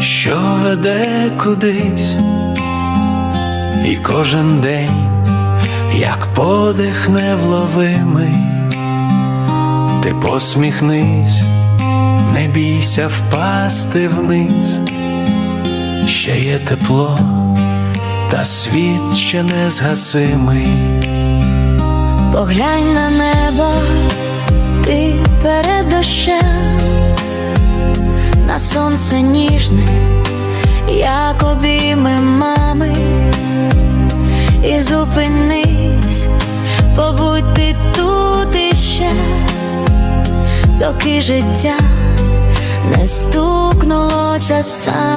що веде кудись, і кожен день, як подих невловимий, ти посміхнись, не бійся впасти вниз, ще є тепло, та світ ще не згасимий. Поглянь на небо, на сонце ніжне, як обійми мами, і зупинись, побудь ти тут іще, доки життя не стукнуло часами.